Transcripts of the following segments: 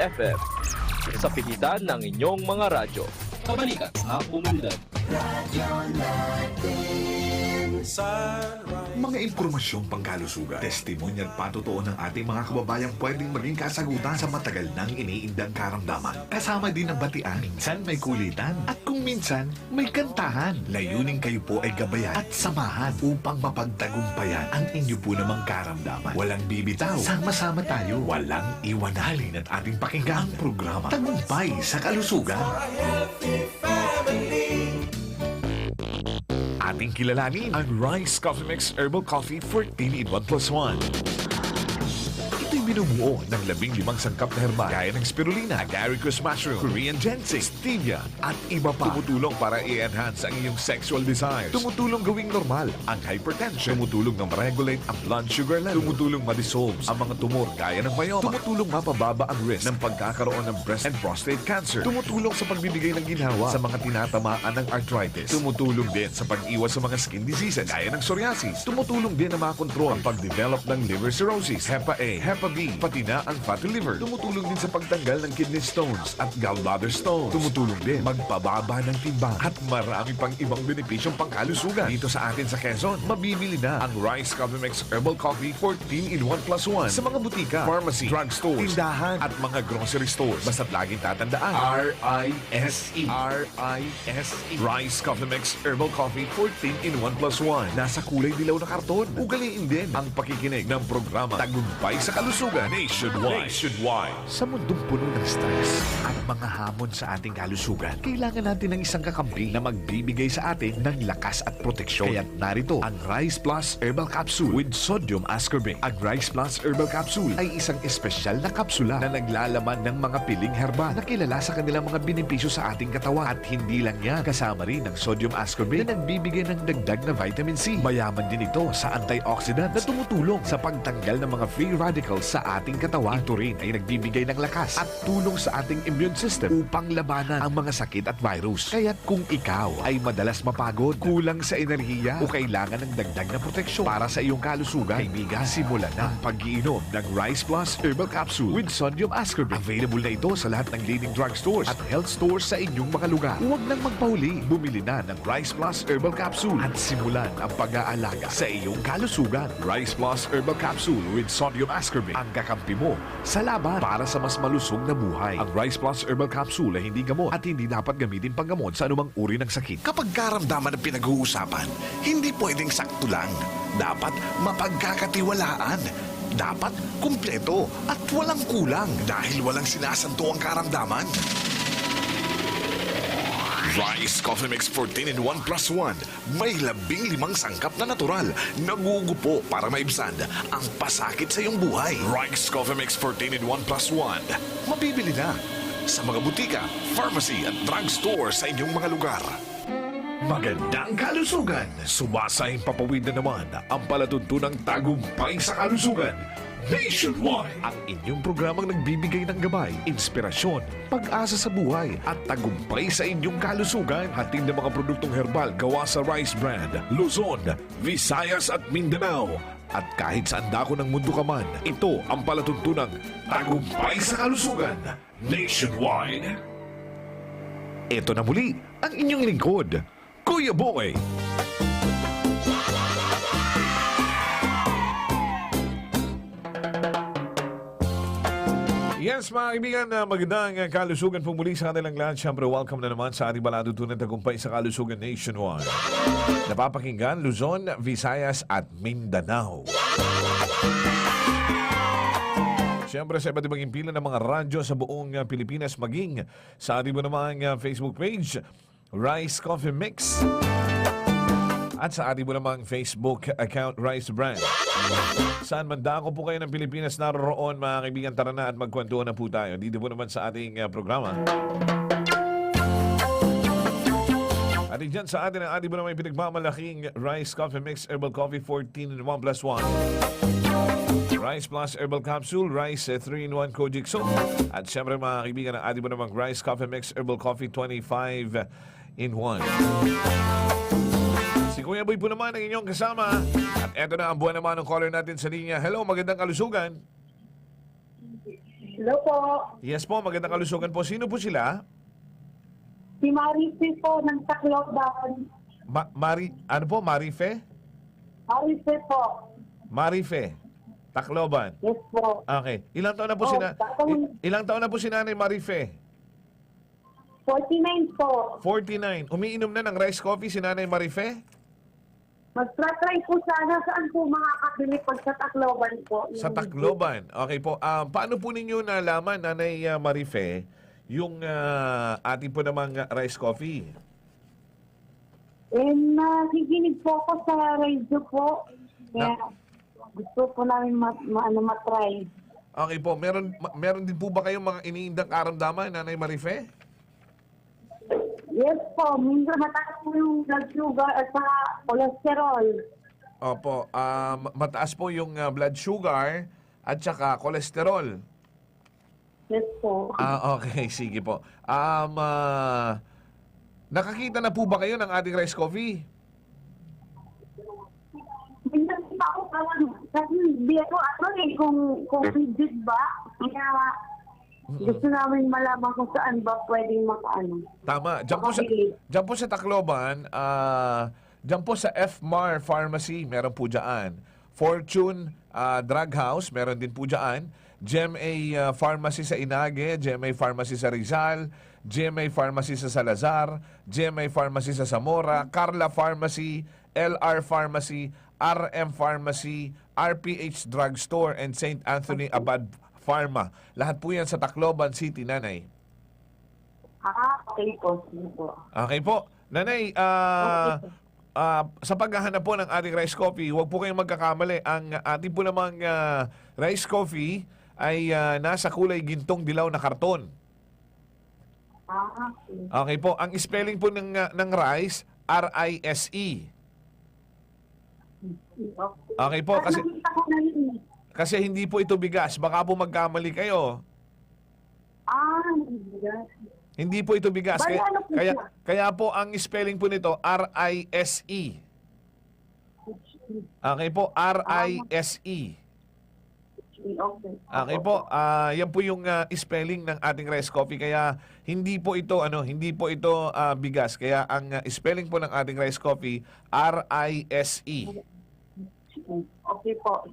FM. Sa pigitan ng inyong mga radyo. Kabalikan sa komunidad. Mga impormasyong pangkalusugan, testimonyal patotoo ng ating mga kababayang pwedeng maging kasagutan sa matagal nang iniindang karamdaman. Kasama din ang batian, minsan may kulitan, at kung minsan may kantahan. Layunin kayo po ay gabayan at samahan upang mapagtagumpayan ang inyo po namang karamdaman. Walang bibitaw, sama-sama tayo. Walang iwanalin at ating pakinggan ang programa Tagumpay sa Kalusugan. Ating kilalanin ang Rice Coffee Mix Herbal Coffee 14 in 1 plus 1. Ito'y binubuo ng labing limang sangkap na herbal gaya ng spirulina, agaricus mushroom, Korean ginseng, stevia, at iba pa. Tumutulong para i-enhance ang iyong sexual desires. Tumutulong gawing normal ang hypertension. Tumutulong na ma-regulate ang blood sugar level. Tumutulong ma-dissolve ang mga tumor gaya ng myoma. Tumutulong mapababa ang risk ng pagkakaroon ng breast and prostate cancer. Tumutulong sa pagbibigay ng ginhawa sa mga tinatamaan ng arthritis. Tumutulong din sa pag-iwas sa mga skin diseases gaya ng psoriasis. Tumutulong din na makontrol ang pag-develop ng liver cirrhosis, HEPA A, B, pati na ang fatty liver. Tumutulong din sa pagtanggal ng kidney stones at gallbladder stones. Tumutulong din magpababa ng timbang at marami pang ibang benepisyong pangkalusugan. Dito sa atin sa Quezon, mabibili na ang Rice Coffee Mix Herbal Coffee 14 in 1 plus 1 sa mga butika, pharmacy, drugstores, tindahan at mga grocery stores. Basta't laging tatandaan, R-I-S-E. R-I-S-E. Rice Coffee Mix Herbal Coffee 14 in 1 plus 1. Nasa kulay dilaw na karton. Ugaliin din ang pakikinig ng programa Tagumpay sa Kalusugan Nationwide. Nationwide. Sa mundong puno ng stress at mga hamon sa ating kalusugan, kailangan natin ng isang kakampi na magbibigay sa atin ng lakas at proteksyon. Kaya narito ang Rice Plus Herbal Capsule with Sodium Ascorbate. Ang Rice Plus Herbal Capsule ay isang espesyal na kapsula na naglalaman ng mga piling herbal na kilala sa kanilang mga benepisyo sa ating katawan. At hindi lang yan, kasama rin ang Sodium Ascorbate na nagbibigay ng dagdag na vitamin C. Mayaman din ito sa antioxidant na tumutulong sa pagtanggal ng mga free radicals sa ating katawan. Ito rin ay nagbibigay ng lakas at tulong sa ating immune system upang labanan ang mga sakit at virus. Kaya kung ikaw ay madalas mapagod, kulang sa enerhiya o kailangan ng dagdag na proteksyon para sa iyong kalusugan, kaibigan, simulan na ang pag-iinom ng Rice Plus Herbal Capsule with Sodium Ascorbate. Available na ito sa lahat ng leading drugstores at health stores sa inyong mga lugar. Huwag nang magpahuli. Bumili na ng Rice Plus Herbal Capsule at simulan ang pag-aalaga sa iyong kalusugan. Rice Plus Herbal Capsule with Sodium Ascorbate. Ang kakampi mo sa laban para sa mas malusog na buhay. Ang Rice Plus Herbal Capsule ay hindi gamot at hindi dapat gamitin panggamot sa anumang uri ng sakit. Kapag karamdaman ang pinag-uusapan, hindi pwedeng sakto lang. Dapat mapagkakatiwalaan. Dapat kumpleto at walang kulang dahil walang sinasanto ang karamdaman. Rice Coffee Mix 14 in 1 plus 1. May labing limang sangkap na natural. Nagugupo para maibsan ang pasakit sa iyong buhay. Rice Coffee Mix 14 in 1 plus 1. Mabibili na sa mga butika, pharmacy at drugstore sa inyong mga lugar. Magandang kalusugan! Sumasahing papawid na naman ang palatuntunang tagumpay sa kalusugan. Nationwide! Ang inyong programang nagbibigay ng gabay, inspirasyon, pag-asa sa buhay at tagumpay sa inyong kalusugan. Hatid ng mga produktong herbal gawa sa Rice Brand, Luzon, Visayas at Mindanao. At kahit saan dako ng mundo ka man, ito ang palatuntunang tagumpay sa kalusugan. Nationwide! Ito na muli ang inyong lingkod, Kuya Boy. Yes, mga kaibigan, uh, magandang uh, kalusugan po muli sa kanilang lahat. Siyempre, welcome na naman sa ating balatutunan tagumpay sa kalusugan nationwide. Napapakinggan, Luzon, Visayas at Mindanao. Siyempre, sa iba't ibang impila ng mga radyo sa buong uh, Pilipinas, maging sa ating mo namang uh, Facebook page, Rice Coffee Mix. At sa ating mo namang Facebook account, Rice Brand. Saan man dako po kayo ng Pilipinas naroroon, mga kaibigan, tara na at magkwentuhan na po tayo. Dito po naman sa ating uh, programa. At dyan sa atin ang ating mo naman pinagmamalaking Rice Coffee Mix Herbal Coffee 14 in 1 plus 1. Rice Plus Herbal Capsule, Rice eh, 3 in 1 Kojic Soap. At syempre mga kaibigan, ang ating mo namang Rice Coffee Mix Herbal Coffee 25 in 1. Kuya Boy po naman ang inyong kasama. At eto na ang buwan naman ng caller natin sa linya. Hello, magandang kalusugan. Hello po. Yes po, magandang kalusugan po. Sino po sila? Si Marife po ng Tacloban. Ma- Mari, ano po, Marife? Marife po. Marife. Tacloban. Yes po. Okay. Ilang taon na po Oh, si na, ilang taon na po si Nanay Marife? 49 po. 49. Umiinom na ng rice coffee si Nanay Marife? Magtra-try po sana saan po makakabili pag sa Tacloban po. Sa Tacloban. Okay po. Um, paano po ninyo nalaman, Nanay uh, Marife, yung uh, ating po namang rice coffee? Eh, nakikinig po ako sa radio po. Kaya gusto po namin ma, ma, ano, matry. Okay po. Meron, ma- meron din po ba kayong mga iniindang karamdaman, Nanay Marife? Yes po, minsan mataas po yung blood sugar at saka cholesterol. Opo. Um, mataas po yung uh, blood sugar at saka cholesterol. Yes po. Ah, okay. Sige po. Um, ah, nakakita na po ba kayo ng ating rice coffee? Minsan pa ako kawan. Kasi hindi ako ano eh, kung, kung legit ba. Kaya gusto namin malaman kung saan ba pwedeng makaano. Tama. Diyan po sa, diyan po sa Tacloban, ah, diyan po sa FMAR Pharmacy, meron po dyan. Fortune ah, Drug House, meron din po dyan. GMA ah, Pharmacy sa Inage, GMA Pharmacy sa Rizal, GMA Pharmacy sa Salazar, GMA Pharmacy sa Zamora, Carla Pharmacy, LR Pharmacy, RM Pharmacy, RPH Drugstore, and St. Anthony Abad Pharma. Lahat po yan sa Tacloban City, Nanay. Ah, okay po. Sige po. Okay po. Nanay, ah, ah, sa paghahanap po ng ating rice coffee, huwag po kayong magkakamali. Ang ating po namang ah, rice coffee ay ah, nasa kulay gintong dilaw na karton. Ah, okay. Okay po. Ang spelling po ng, ah, ng rice, R-I-S-E. Okay po, Ah, kasi, nakita ko na yun. eh. Kasi hindi po ito bigas. Baka po magkamali kayo. Ah, yes. Hindi po ito bigas. Bali, Kaya, ano po kaya, siya? kaya po ang spelling po nito, R-I-S-E. Okay po, R-I-S-E. Okay. Okay po, ah yan po yung ah, spelling ng ating rice coffee kaya hindi po ito ano, hindi po ito ah, bigas. Kaya ang ah, spelling po ng ating rice coffee R I S E. Okay po.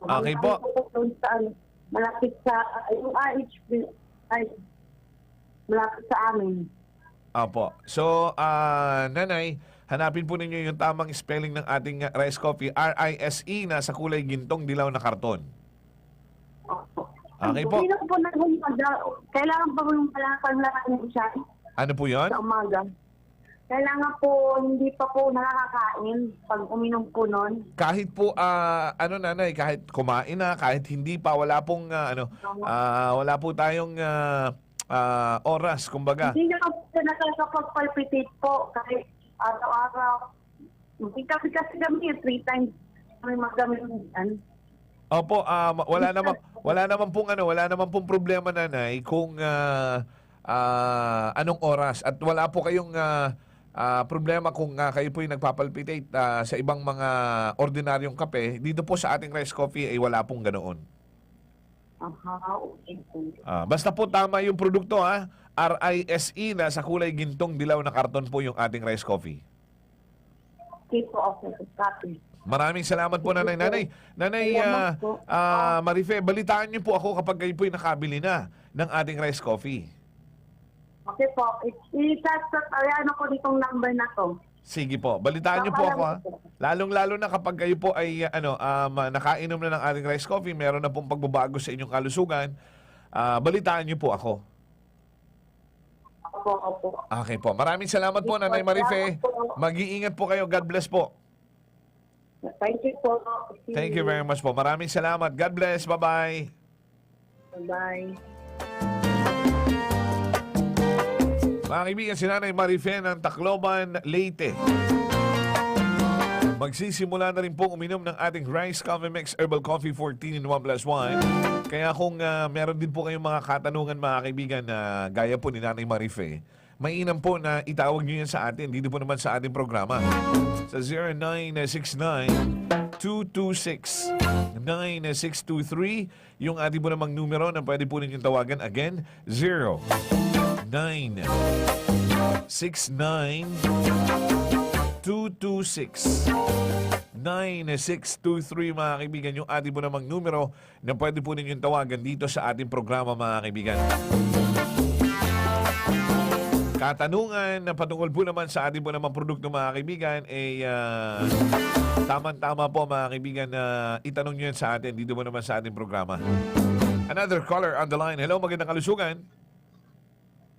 Okay po. Doon sa ano, malapit sa, yung RHB, ay, malapit sa amin. Opo. So, ah nanay, hanapin po ninyo yung tamang spelling ng ating rice coffee R I S E na sa kulay gintong dilaw na karton. Opo. Okay po. Sino po na Kailangan pa po yung palakpan mo siya Ano po 'yon? sa umaga. Kailangan po, hindi pa po nakakakain pag uminom po nun. Kahit po ah, ano nanay, kahit kumain na, kahit hindi pa wala pong ah, ano, ah, wala po tayong ah, ah, oras kumbaga. Hindi na po nakakapag-palpitate po kahit araw-araw. Hindi kasi kasi kami three times kami magamit yan. Opo, ah, ma- wala naman wala naman pong ano, wala naman pong problema nanay kung ah, ah, anong oras at wala po kayong ah, ah, problema kung ah, kayo po yung nagpapalpitate ah, sa ibang mga ordinaryong kape. Dito po sa ating rice coffee ay wala pong ganoon. Aha, okay po. Ah, basta po tama yung produkto ha. R-I-S-E na sa kulay gintong dilaw na karton po yung ating rice coffee. Okay po, okay. Copy. Maraming salamat po, Nanay. Nanay, Nanay po. ah, Marife, balitaan niyo po ako kapag kayo po nakabili na ng ating rice coffee. Okay po. I-chat ano ko ditong number na to. Sige po, balitaan niyo po ako ha. Lalong-lalo na kapag kayo po ay ano, um, nakainom na ng ating rice coffee, meron na pong pagbabago sa inyong kalusugan, ah, balitaan niyo po ako. Opo, opo. Okay po. Maraming salamat po, Nanay Marife. Mag-iingat po kayo. God bless po. Thank you po. Thank you very much po. Maraming salamat. God bless. Bye-bye. Bye. Mga kaibigan, si Nanay Marife ng Tacloban, Leyte. Magsisimula na rin pong uminom ng ating Rice Coffee Mix Herbal Coffee 14 in 1 plus 1. Kaya kung ah, meron din po kayong mga katanungan mga kaibigan na gaya po ni Nanay Marife, mainam po na itawag nyo yan sa atin. Dito po naman sa ating programa. Sa 0969 226 9623 yung ating po namang numero na pwede po ninyong tawagan again 0 9 69 226 9623 mga kaibigan. Yung ating po namang numero na pwede po ninyong tawagan dito sa ating programa mga kaibigan. Katanungan na patungkol po naman sa ating po namang produkto mga kaibigan ay ah, tamang-tama po mga kaibigan na itanong nyo yan sa atin dito po naman sa ating programa. Another caller on the line. Hello, magandang kalusugan.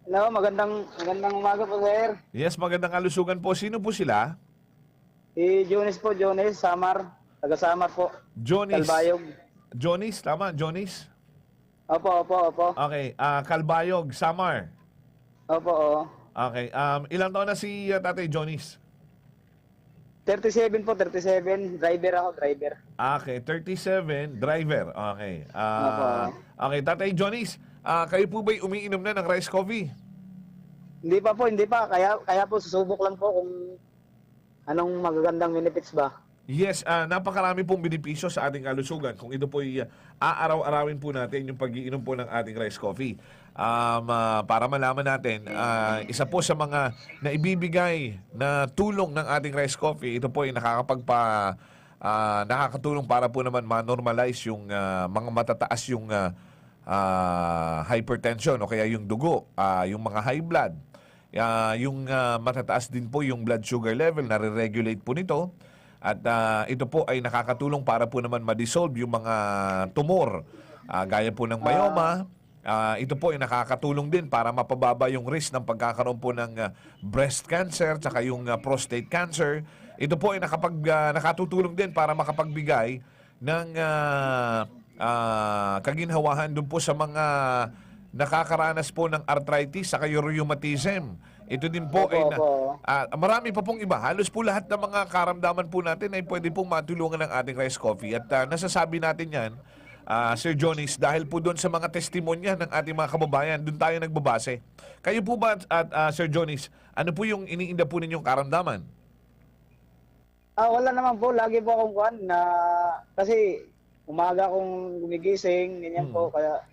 Hello, magandang magandang umaga po, sir. Yes, magandang kalusugan po. Sino po sila? Si Jones po, Jones, Samar. Taga Samar po. Jonis. Kalbayog. Jonis, tama? Jonis? Opo, opo, opo. Okay, ah Kalbayog, Samar. Opo, oo. Okay, um, ilang taon na si uh, Tatay Jonis? 37 po, 37. Driver ako, driver. Okay, 37, driver. Okay. Opo. okay, Tatay Jonis, ah kayo po ba'y umiinom na ng rice coffee? Hindi pa po, hindi pa. Kaya, kaya po, susubok lang po kung anong magagandang benefits ba. Yes, ah napakarami pong benepisyo sa ating kalusugan kung ito po uh, aaraw-arawin po natin yung pag-iinom po ng ating rice coffee. Um, ah, para malaman natin, ah, isa po sa mga naibibigay na tulong ng ating rice coffee, ito po ay nakakapagpa ah, nakakatulong para po naman ma-normalize yung ah, mga matataas yung ah, ah, hypertension o kaya yung dugo, ah, yung mga high blood. Ah, yung ah, matataas din po yung blood sugar level, nare-regulate po nito. At ah, ito po ay nakakatulong para po naman ma-dissolve yung mga tumor. Ah, gaya po ng myoma. Ah, ito po ay nakakatulong din para mapababa yung risk ng pagkakaroon po ng breast cancer tsaka yung ah, prostate cancer. Ito po ay nakapag, ah, nakatutulong din para makapagbigay ng ah, ah, kaginhawahan dun po sa mga nakakaranas po ng arthritis sa rheumatism. Ito din po ay na. Ah, marami pa pong iba. Halos po lahat ng mga karamdaman po natin ay pwede pong matulungan ng ating rice coffee. At ah, nasasabi natin yan, ah, Sir Jonis, dahil po doon sa mga testimonya ng ating mga kababayan, doon tayo nagbabase. Kayo po ba, at ah, Sir Jonis, ano po yung iniinda po ninyong karamdaman? Ah, wala naman po. Lagi po akong kuhan na... Kasi umaga akong gumigising, ganyan po. Kaya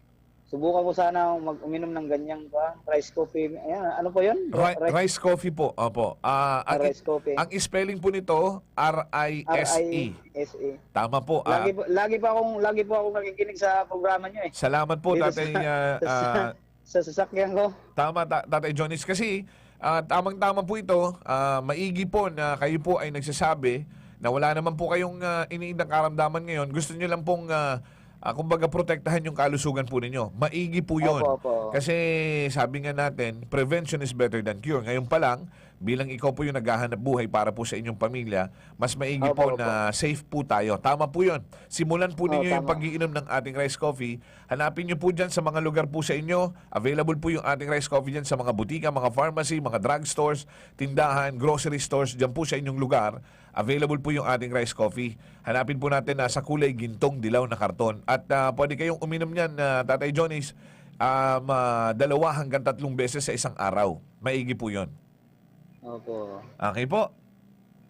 subukan ko sana mag-uminom ng ganyang kuhan. Rice coffee. Ayan, ano po yun? Ri- Rice, rice coffee po. Opo. Ah, ang, rice coffee. ang spelling po nito, R-I-S-E. R-I-S-E. Tama po. ah, Lagi po, lagi po akong lagi po akong nakikinig sa programa niyo eh. salamat po, Dito Tatay. sa- ah, sa, sa sasakyan ko. Tama, ta- Tatay Jonis. Kasi ah, tamang-tama po ito, ah, maigi po na kayo po ay nagsasabi na wala naman po kayong uh, iniindang karamdaman ngayon. Gusto nyo lang pong, ah, ah, kumbaga, protektahan yung kalusugan po ninyo. Maigi po yun. Opo, opo. Kasi sabi nga natin, prevention is better than cure. Ngayon pa lang, bilang ikaw po yung naghahanap buhay para po sa inyong pamilya, mas maigi Opo, po opo. na safe po tayo. Tama po yun. Simulan po Oo, ninyo yung tama. pag-iinom ng ating rice coffee. Hanapin nyo po dyan sa mga lugar po sa inyo. Available po yung ating rice coffee dyan sa mga butika, mga pharmacy, mga drugstores, tindahan, grocery stores. Dyan po sa inyong lugar. Available po yung ating rice coffee. Hanapin po natin na sa kulay gintong dilaw na karton. At ah, pwede kayong uminom niyan, na Tatay Johnny's, um, ah, dalawa hanggang tatlong beses sa isang araw. Maigi po yon. Opo. Okay po.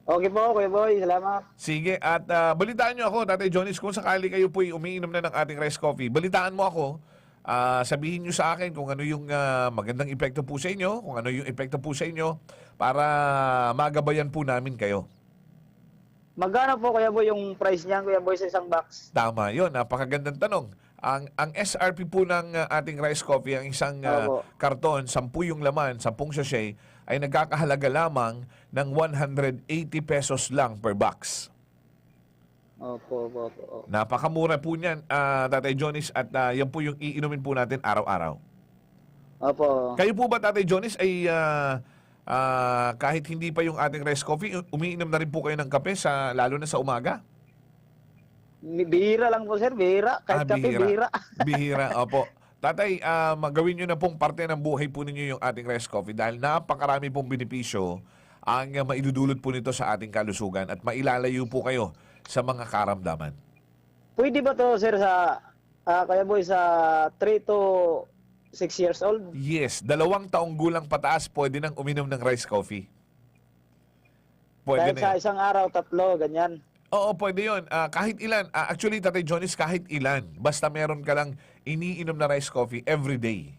Okay po, Kuya Boy. Salamat. Sige, at ah, balitaan nyo ako, Tatay Johnny's, kung sakali kayo po umiinom na ng ating rice coffee, balitaan mo ako, Ah, sabihin nyo sa akin kung ano yung ah, magandang epekto po sa inyo, kung ano yung epekto po sa inyo, para magabayan po namin kayo. Magkano po, Kuya Boy, yung price niyan, Kuya Boy, sa isang box? Tama yon napakagandang tanong. Ang ang SRP po ng uh, ating rice coffee, ang isang uh, Opo. karton, 10 yung laman, 10 sachet, ay nagkakahalaga lamang ng 180 pesos lang per box. Opo, opo, opo. Napakamura po niyan, uh, Tatay Jonis, at uh, yan po yung iinumin po natin araw-araw. Opo. Kayo po ba, Tatay Jonis, ay uh, uh, kahit hindi pa yung ating rice coffee, umiinom na rin po kayo ng kape, sa, lalo na sa umaga? Bihira lang po, sir. Bihira. Kahit Ah, kape, bihira. Bihira, opo. Tatay, ah, magawin nyo na pong parte ng buhay po ninyo yung ating rice coffee dahil napakarami pong benepisyo ang maidudulot po nito sa ating kalusugan at mailalayo po kayo sa mga karamdaman. Pwede ba to, sir, sa... ah, Kuya Boy, sa 3 to 6 years old? Yes, dalawang taong gulang pataas pwede nang uminom ng rice coffee. Pwede Kahit na sa isang araw, tatlo, ganyan. Oo, pwede yun. Ah, kahit ilan. Ah, actually, Tatay Jonis, kahit ilan. Basta meron ka lang iniinom na rice coffee every day.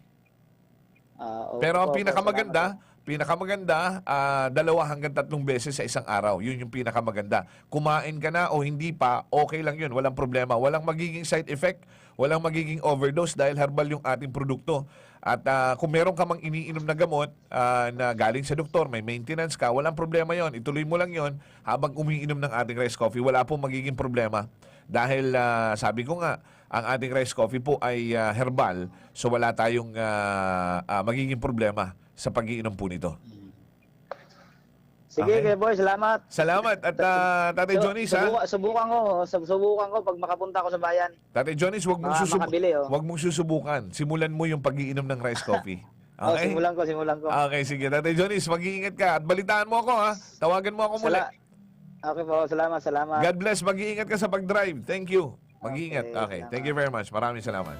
Ah, opo, Pero ang pinakamaganda, pinakamaganda, ah, dalawa hanggang tatlong beses sa isang araw. Yun yung pinakamaganda. Kumain ka na o hindi pa, okay lang yun. Walang problema. Walang magiging side effect, walang magiging overdose dahil herbal yung ating produkto. At ah, kung meron ka mang iniinom na gamot ah, na galing sa doktor, may maintenance ka, walang problema yon. Ituloy mo lang yon habang umiinom ng ating rice coffee. Wala pong magiging problema. Dahil ah, sabi ko nga, ang ating rice coffee po ay ah, herbal, so wala tayong ah, ah, magiging problema sa pag-iinom po nito. Sige, Okay. boy, salamat. Salamat at ah, Tatay Jonis ha. subukan, subukan ko, sub- subukan ko pag makapunta ako sa bayan. Tatay Jonis, wag mong Ah, makabili, oh. Wag mong susubukan. Simulan mo yung pag-iinom ng rice coffee. Oh, Okay? simulan ko, simulan ko. Okay, sige. Tatay Jonis, mag-iingat ka at balitaan mo ako ha. Tawagan mo ako muli. Sala- okay po, salamat, salamat. God bless. Mag-iingat ka sa pag-drive. Thank you. Mag-iingat. Okay, Okay. salamat. Thank you very much. Maraming salamat.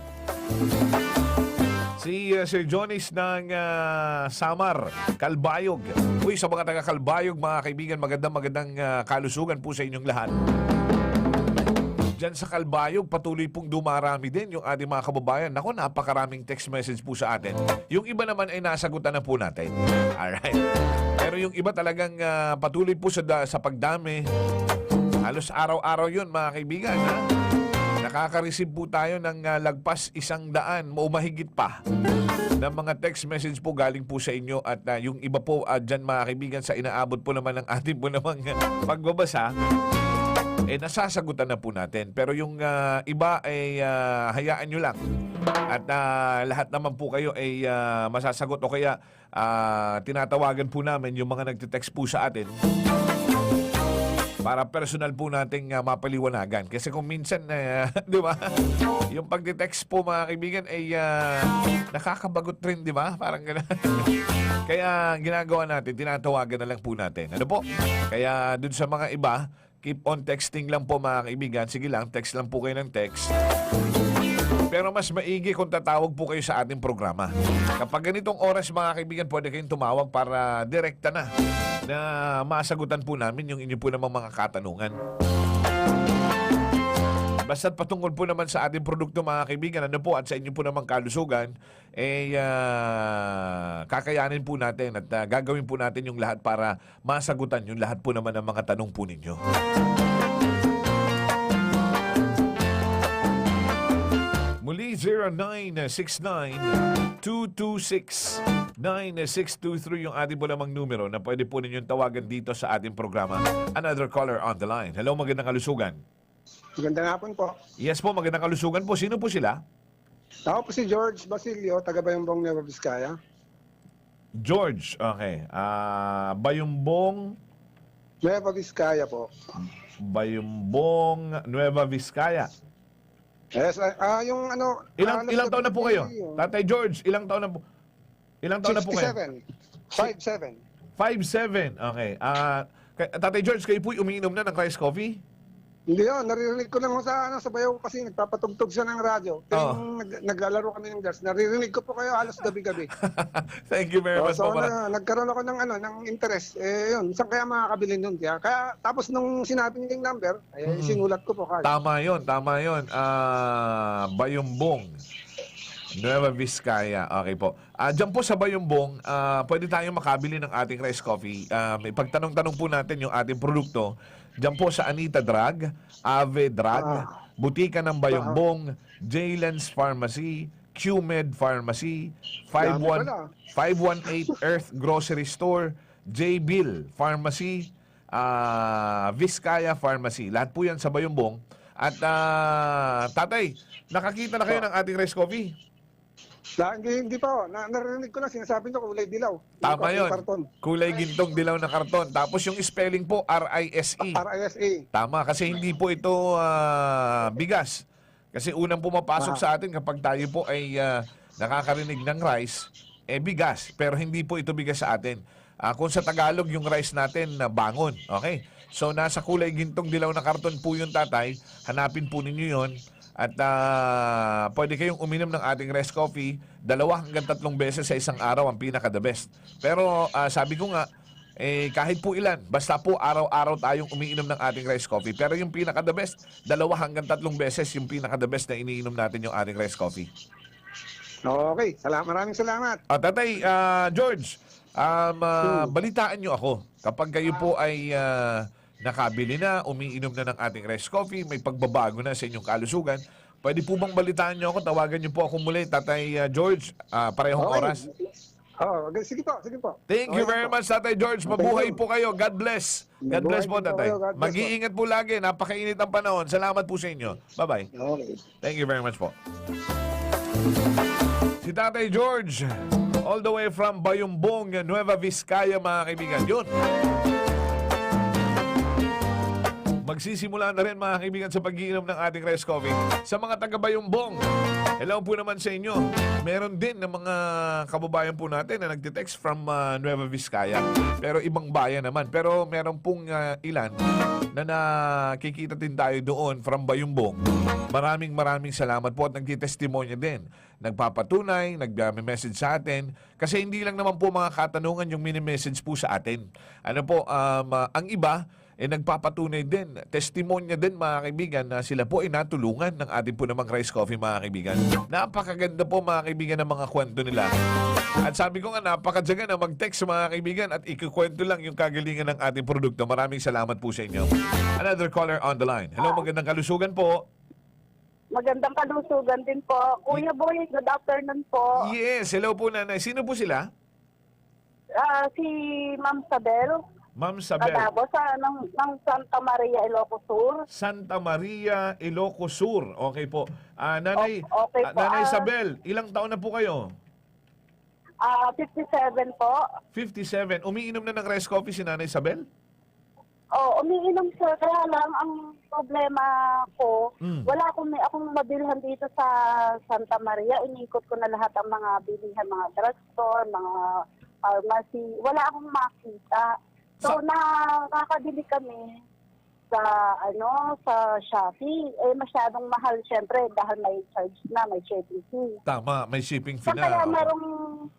Si uh, Sir Jonis ng uh, Samar, Kalbayog. Uy, sa mga taga Kalbayog, mga kaibigan, magandang magandang uh, kalusugan po sa inyong lahat. Diyan sa Kalbayog, patuloy pong dumarami din yung ating mga kababayan. Nako, napakaraming text message po sa atin. Yung iba naman ay nasagutan na po natin. Alright. Pero yung iba talagang ah, patuloy po sa, sa pagdami. Halos araw-araw yun, mga kaibigan. Ha? Nakaka-receive po tayo ng ah, lagpas isang daan mahigit pa ng mga text message po galing po sa inyo at ah, yung iba po uh, dyan mga kaibigan sa inaabot po naman ng ating po namang pagbabasa eh nasasagutan na po natin. Pero yung ah, iba ay ah, hayaan nyo lang. At ah, lahat naman po kayo ay ah, masasagot o kaya ah, tinatawagan po namin yung mga nagtitext po sa atin para personal po nating ah, mapaliwanagan. Kasi kung minsan, eh, di ba, yung pagditext po mga kaibigan ay ah, nakakabagot rin, di ba? Parang gano'n. Kaya ginagawa natin, tinatawagan na lang po natin. Ano po? Kaya dun sa mga iba, keep on texting lang po mga kaibigan. Sige lang, text lang po kayo ng text. Pero mas maigi kung tatawag po kayo sa ating programa. Kapag ganitong oras mga kaibigan, pwede kayong tumawag para direkta na na masagutan po namin yung inyo po namang mga katanungan. Basta't patungkol po naman sa ating produkto mga kaibigan, ano po, at sa inyo po namang kalusugan, eh, ah, kakayanin po natin at ah, gagawin po natin yung lahat para masagutan yung lahat po naman ng mga tanong po ninyo. Muli 0969-226-9623 yung ating po numero na pwede po ninyong tawagan dito sa ating programa. Another caller on the line. Hello, magandang kalusugan. Magandang hapon po. Yes po, magandang kalusugan po. Sino po sila? Ako po si George Basilio, taga Bayambong Nueva Vizcaya. George, okay. Ah, Bayumbong, Nueva Vizcaya po. Bayumbong, Nueva Vizcaya. Yes, ah, ah, yung ano... Ilang ano ilang taon na po kayo? Tatay George, ilang taon na po? Ilang taon na po kayo? 67. 5'7". 5'7". Okay. Ah, kay- Tatay George, kayo po umiinom na ng rice coffee? Hindi yun, naririnig ko lang sa, ano, sa bayaw kasi nagpapatugtog siya ng radyo. Yung nag, naglalaro kami ng dance, naririnig ko po kayo halos gabi-gabi. Thank you very Oh, much so, po. Mara- na, nagkaroon ako ng ano ng interest. Eh yun, saan kaya makakabili nun? Kaya, kaya tapos nung sinabi niya yung number, eh, Mm. sinulat ko po kagad. Tama yon, tama yon. Ah, Bayumbong. Nueva Vizcaya. Okay po. Ah, diyan po sa Bayumbong, ah, pwede tayong makabili ng ating rice coffee. Ah, may pagtanong-tanong po natin yung ating produkto. Diyan po sa Anita Drug, Ave Drug, Ah. Butika ng Bayumbong, Jaylen's Pharmacy, QMed Pharmacy, 51 pala. 518 Earth Grocery Store, J-Bill Pharmacy, ah, Vizcaya Pharmacy. Lahat po yan sa Bayumbong. At ah, tatay, nakakita na kayo ng ating rice coffee? Na, hindi, hindi pa oh. Na, narinig ko lang, sinasabi niyo kulay dilaw. Tama yun. Karton. Kulay gintong dilaw na karton. Tapos yung spelling po, R-I-S-E. RISA. Tama, kasi hindi po ito ah, bigas. Kasi unang pumapasok Ah. sa atin kapag tayo po ay ah, nakakarinig ng rice, eh bigas. Pero hindi po ito bigas sa atin. Ah, kung sa Tagalog, yung rice natin na bangon. Okay? So, nasa kulay gintong dilaw na karton po yung tatay. Hanapin po ninyo yon At ah, pwede kayong uminom ng ating rice coffee dalawa hanggang tatlong beses sa isang araw ang pinaka the best. Pero ah, sabi ko nga, eh kahit po ilan, basta po araw-araw tayong umiinom ng ating rice coffee. Pero yung pinaka the best, dalawa hanggang tatlong beses yung pinaka the best na iniinom natin yung ating rice coffee. Okay, salamat, maraming salamat. Ah, Tatay ah, George, um, ah, balitaan nyo ako. Kapag kayo po ay ah, nakabili na, umiinom na ng ating rice coffee, may pagbabago na sa inyong kalusugan, pwede po bang balitaan nyo ako? Tawagan nyo po ako muli, Tatay ah, George, ah, parehong Okay. oras. Oh, okay, sige po, sige po. Thank you Okay very po. much, Tatay George. Mabuhay po kayo. God bless. God bless po, Tatay. Mag-iingat po lagi. Napakainit ang panahon. Salamat po sa inyo. Bye-bye. Okay. Thank you very much po. Si Tatay George, all the way from Bayumbong, Nueva Vizcaya, mga kaibigan. Yun. Magsisimula na rin mga kaibigan sa pag-iinom ng ating rice coffee. Sa mga taga Bayumbong, hello po naman sa inyo. Meron din ng mga kababayan po natin na nagtitext from uh, Nueva Vizcaya. Pero ibang bayan naman. Pero meron pong uh, ilan na nakikita din tayo doon from Bayumbong. Maraming maraming salamat po at nagtitestimonya din. Nagpapatunay, nag-message sa atin. Kasi hindi lang naman po mga katanungan yung mini-message po sa atin. Ano po, um, uh, ang iba, eh nagpapatunay din, testimonya din mga kaibigan na sila po ay natulungan ng ating po namang rice coffee mga kaibigan. Napakaganda po mga kaibigan ng mga kwento nila. At sabi ko nga napakadyaga na mag-text mga kaibigan at ikukwento lang yung kagalingan ng ating produkto. Maraming salamat po sa inyo. Another caller on the line. Hello, magandang kalusugan po. Magandang kalusugan din po. Kuya Boy, good afternoon po. Yes, hello po nanay. Sino po sila? Ah, si Ma'am Sabel, Ma'am Sabel. Kadabo, sa ng, ng Santa Maria, Ilocos Sur. Santa Maria, Ilocos Sur. Okay po. Ah, nanay, O- okay ah, po, nanay ah. Sabel, ilang taon na po kayo? Ah, 57 po. 57. Umiinom na ng rice coffee si Nanay Isabel? Oh, umiinom sir, kaya lang ang problema ko, Mm. wala akong may akong mabilhan dito sa Santa Maria. Inikot ko na lahat ang mga bilihan, mga drugstore, mga pharmacy. Wala akong makita. So, Sa- nakakabili kami sa ano sa Shopee. Eh masyadong mahal syempre dahil may charge na, may shipping fee. Tama, may shipping fee Saan na. kaya merong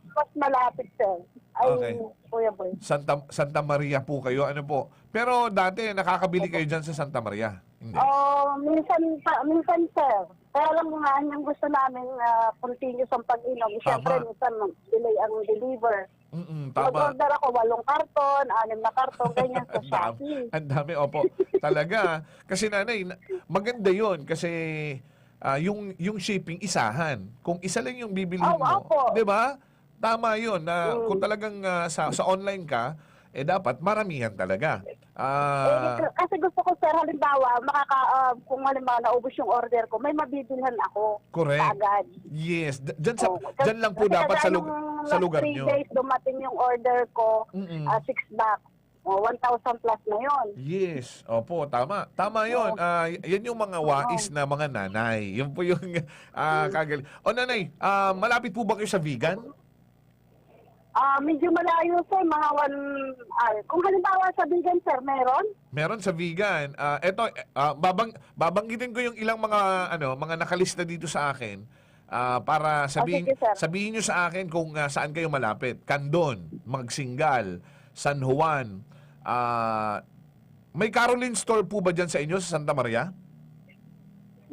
mas malapit sir? Ay, Okay. Kuya Boy. Santa, Santa Maria po kayo. Ano po? Pero dati, nakakabili kayo dyan sa Santa Maria. Hindi. Oh, minsan pa, minsan sir. Kaya lang nga yung gusto namin uh, continuous ang pag-inom. Siyempre, Tama. minsan delay ang deliver. Mm-mm, tama. Mag-order ako walong karton, anim na karton, ganyan sa Ang dami, Shopee. ang dami, opo. Talaga. Kasi nanay, na- maganda yon kasi ah, yung yung shipping isahan. Kung isa lang yung bibilhin Oh, mo, opo. 'di ba? Tama 'yon na Mm. kung talagang ah, sa sa online ka, eh dapat maramihan talaga. eh, Ah, k- kasi gusto ko sir, halimbawa, makaka, ah, kung halimbawa naubos yung order ko, may mabibilhan ako correct. agad. Yes, D- dyan sa Oh, dyan lang po dapat sa kagaya lug- nung sa lugar three nyo. days, dumating yung order ko, Mm-mm. ah, six back. Oh, 1,000 plus na yon. Yes, opo, tama. Tama 'yon. Ah, y- yan yung mga wais na mga nanay. Yun po yung ah kagal. O nanay, ah, malapit po ba kayo sa vegan? Ah, medyo malayo sir, mga one, ah, kung halimbawa sa vegan sir, meron? Meron sa vegan. Ah, eto ah, babang babanggitin ko yung ilang mga ano, mga nakalista dito sa akin. Ah, para sabihin sige, sir. sabihin niyo sa akin kung ah, saan kayo malapit. Candon, Magsingal, San Juan. Ah, may Caroline store po ba diyan sa inyo sa Santa Maria?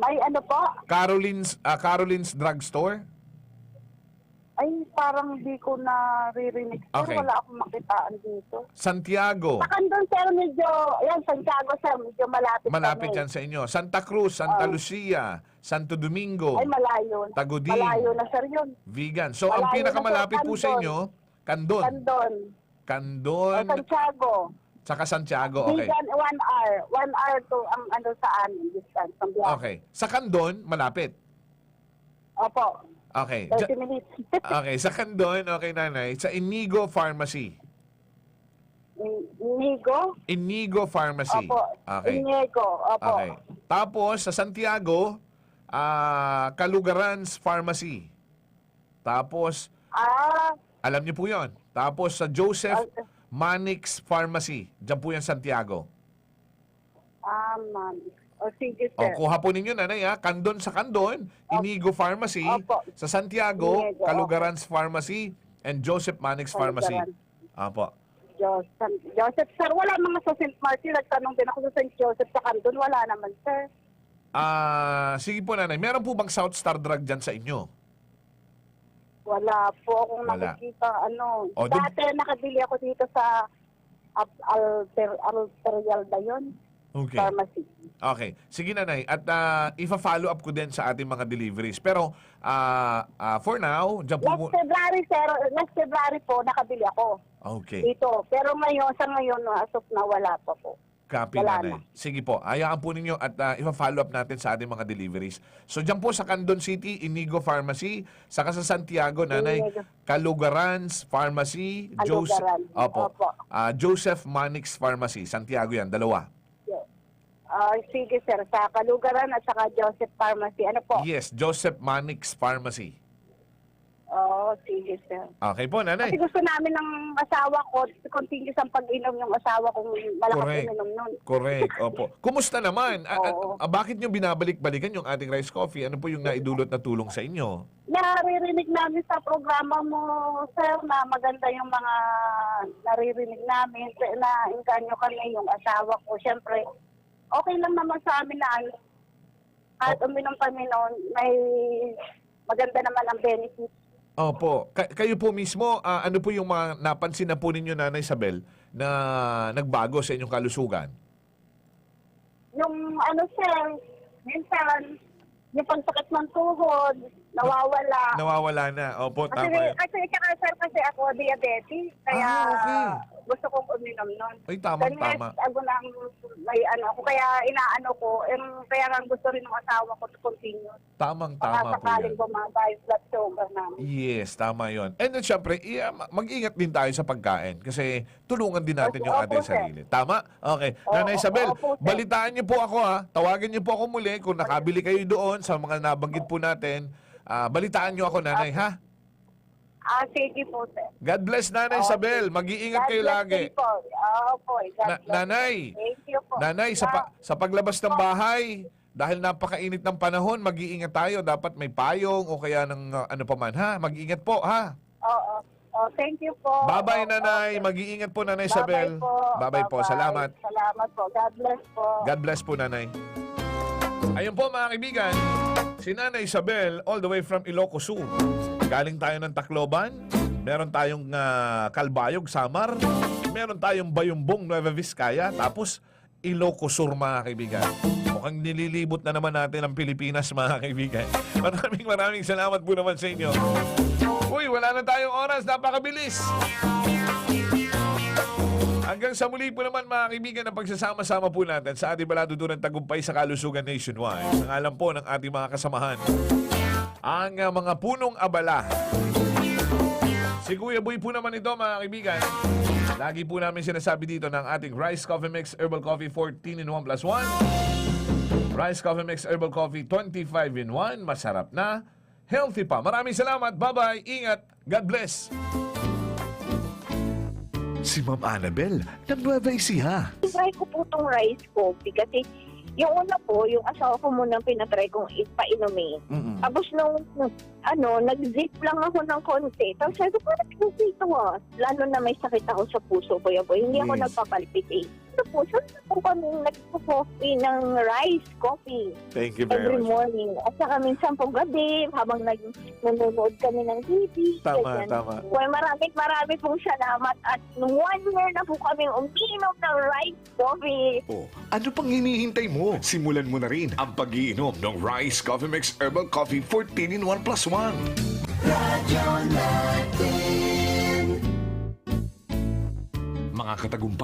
May ano po? Caroline's ah, Caroline's Drugstore? Ay, parang di ko naririnig. Sir, Okay. wala akong makitaan dito. Santiago. Sa Candon, sir, medyo, yan, Santiago, sir, medyo malapit Malapit kami. yan sa inyo. Santa Cruz, Santa. Lucia, Santo Domingo, Ay, malayo. Tagudin. Malayo na, sir, yun. vegan. So, ang Malayo na pinakamalapit sa po sa Candon. inyo, Candon. Candon. Candon, O, Santiago. saka Santiago. Okay. Vegan, one hour. One hour to ang ano sa amin, distance, ang biyahe. Okay. Sa Candon, malapit. Opo, Okay. 30 Diya- minutes. okay. Sa Candon, okay nanay. Sa Inigo Pharmacy. Nigo? Inigo Pharmacy. Opo. Okay. Inigo, opo. Okay. Tapos, sa Santiago, ah Kalugarans Pharmacy. Tapos, Ah, alam niyo po yon. Tapos, sa Joseph Okay. Manix Pharmacy. Diyan po yan, Santiago. ah, man. O, sige, O, sir. kuha po ninyo, nanay, ha? Kandon sa Kandon, Inigo Pharmacy, Opo. sa Santiago, Inigo, Kalugarans Pharmacy, and Joseph Manix Pharmacy. Apo. Joseph. Joseph, sir, wala mga sa St. Martin. Nagtanong din ako sa St. Joseph sa Candon. Wala naman, sir. Ah, sige po nanay, meron po bang South Star Drug dyan sa inyo? Wala po akong Wala. nakikita. Ano, O, dun- dati nakabili ako dito sa Al- Alter, Alterial ba yun? Okay. Pharmacy. Okay. Sige nanay, at ah, ifa-follow up ko din sa ating mga deliveries. Pero ah, ah, for now, dyan po Last February, sir, last February po, nakabili ako Okay. dito. Pero ngayon, sa ngayon, as of na wala pa po. Copy Wala nanay. Sige po, hayaan po ninyo at uh, ipa-follow up natin sa ating mga deliveries. So dyan po sa Candon City, Inigo Pharmacy, saka sa Santiago, nanay, Inigo. Kalugarans Pharmacy, Joseph, Kalugaran. opo, Opo. Ah, Joseph Manix Pharmacy, Santiago yan, dalawa. Ah, sige, sir. Sa Kalugaran at saka Joseph Pharmacy. Ano po? Yes, Joseph Manix Pharmacy. Oo, sige, sir. Okay po, nanay. Kasi gusto namin ng asawa ko, continuous ang pag-inom yung asawa kong malakas Correct. uminom nun. Correct, opo. Kumusta naman? Ah, Oo. ah, bakit nyo binabalik-balikan yung ating rice coffee? Ano po yung naidulot na tulong sa inyo? Naririnig namin sa programa mo, sir, na maganda yung mga naririnig namin. Na inganyo kami yung asawa ko. Siyempre, okay lang naman sa amin na ano, kahit uminom kami noon, may maganda naman ang benefits. Opo. Ka- kayo po mismo, ah, ano po yung mga napansin na po ninyo, Nanay Isabel, na nagbago sa inyong kalusugan? Yung ano, sir, minsan, yung pagsakit ng tuhod, nawawala. Nawawala na. Opo, Kasi, tama yan. kasi, tsaka, sir, kasi ako diabetes, kaya Ah, okay. gusto kong uminom nun. Ay, tama, Kanya, tama. Ako nang may ano ako, kaya inaano ko, em, kaya nga gusto rin ng asawa ko to continue. Tamang Baka tama po sakaling yan. bumaba yung blood sugar namin. Yes, tama yon. And then, syempre, i- ah, mag-ingat din tayo sa pagkain kasi tulungan din natin Opo, yung opo, ating sir. sarili. Tama? Okay. Oo, Nanay Isabel, opo, sir. balitaan niyo po ako ha. Tawagan niyo po ako muli kung nakabili kayo doon sa mga nabanggit po natin. Ah, balitaan niyo ako, Nanay, ha? Ah, sige po, sir. God bless, Nanay. Isabel. Mag-iingat God kayo bless lagi. you Po. Oo po. God Na- bless nanay. Thank you po. Nanay, sa, pa- sa paglabas ng bahay, dahil napakainit ng panahon, mag-iingat tayo. Dapat may payong o kaya ng uh, ano pa man, ha? Mag-iingat po, ha? Oo. Oh, thank you po. Bye-bye, Oo, Nanay. okay. Mag-iingat po, Nanay Isabel. Bye-bye po. Bye-bye po. Salamat. Salamat po. God bless po. God bless po, Nanay. Ayun po, mga kaibigan. Si Nanay Isabel, all the way from Ilocos Sur. Galing tayo ng Tacloban. Meron tayong ah, Kalbayog, Samar. Meron tayong Bayumbong, Nueva Vizcaya. Tapos, Ilocos Sur, mga kaibigan. Mukhang nililibot na naman natin ang Pilipinas, mga kaibigan. Maraming maraming salamat po naman sa inyo. Uy, wala na tayong oras. Napakabilis. Hanggang sa muli po naman mga kaibigan ang pagsasama-sama po natin sa ating baladudunan tagumpay sa kalusugan nationwide. Sa ngalan po ng ating mga kasamahan. Ang mga punong abala. Si Kuya Boy po naman ito mga kaibigan. Lagi po namin sinasabi dito ng ating Rice Coffee Mix Herbal Coffee 14 in 1 plus 1. Rice Coffee Mix Herbal Coffee 25 in 1. Masarap na. Healthy pa. Maraming salamat. Bye-bye. Ingat. God bless. Si Ma'am Annabel Ecija. Try ko po itong rice coffee kasi yung una po, yung asawa ko muna pinatry kong ipainumin. Mm-mm. Tapos nung, ano, nag-zip lang ako ng konti. Tapos sabi ko, parang kasi ito ah. Lalo na may sakit ako sa puso ko, yabo. Hindi ako Yes. nagpapalpitate. Sa puso, na po kami nagpo-coffee ng rice coffee Thank you very every much. morning. At saka minsan po gabi, habang nag nanonood kami ng TV. Tama, ganyan. tama. Well, maraming maraming pong salamat at nung one year na po kami umiinom ng rice coffee. Oh, ano pang hinihintay mo? Simulan mo na rin ang pag-iinom ng Rice Coffee Mix Herbal Coffee 14 in 1 plus 1. Mga katagumpay.